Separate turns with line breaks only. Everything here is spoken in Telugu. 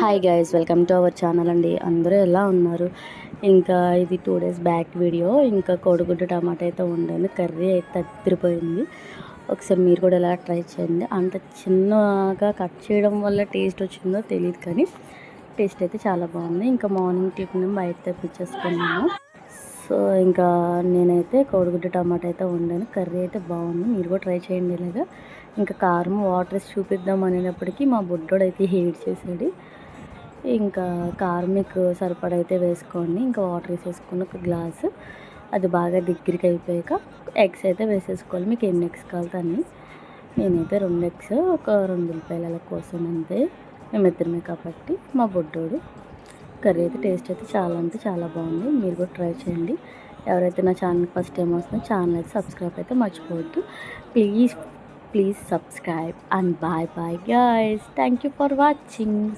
Hi guys welcome to our channel అండి. అందరూ ఎలా ఉన్నారు? ఇంకా ఇది టూ డేస్ బ్యాక్ వీడియో ఇంకా కోడిగుడ్డు టమాటా అయితే ఉండాను కర్రీ అయితే అద్దరిపోయింది ఒకసారి మీరు కూడా ఎలా ట్రై చేయండి. అంత చిన్నగా కట్ చేయడం వల్ల టేస్ట్ వచ్చిందో తెలియదు కానీ టేస్ట్ అయితే చాలా బాగుంది. ఇంకా మార్నింగ్ టిఫిన్ బయట తెప్పించేసుకున్నాము సో ఇంకా నేనైతే కోడిగుడ్డు టమాటా అయితే వండాను. కర్రీ అయితే బాగుంది. మీరు కూడా ట్రై చేయండి ఇలాగా. ఇంకా కారం వాటర్ వేసి చూపిద్దాం అనేటప్పటికీ మా బుడ్డోడు అయితే హీట్ చేసాడు ఇంకా కారం మీకు అయితే వేసుకోండి. ఇంకా వాటర్ వేసేసుకుని ఒక గ్లాసు. అది బాగా దగ్గరికి అయిపోయాక ఎగ్స్ అయితే వేసేసుకోవాలి. మీకు ఎన్ని ఎగ్స్ కావాలి అన్నీ. నేనైతే రెండు ఎగ్స్ ఒక రెండు ఉల్లిపాయల కోసం అంతే. మేమిద్దరమే కాబట్టి మా బుడ్డోడు. కర్రీ అయితే టేస్ట్ అయితే చాలా అంటే చాలా బాగుంది. మీరు కూడా ట్రై చేయండి. ఎవరైతే నా ఛానల్ ఫస్ట్ టైం వస్తుందో ఛానల్ అయితే సబ్స్క్రైబ్ అయితే మర్చిపోవద్దు. Please please subscribe and bye bye guys. Thank you for watching.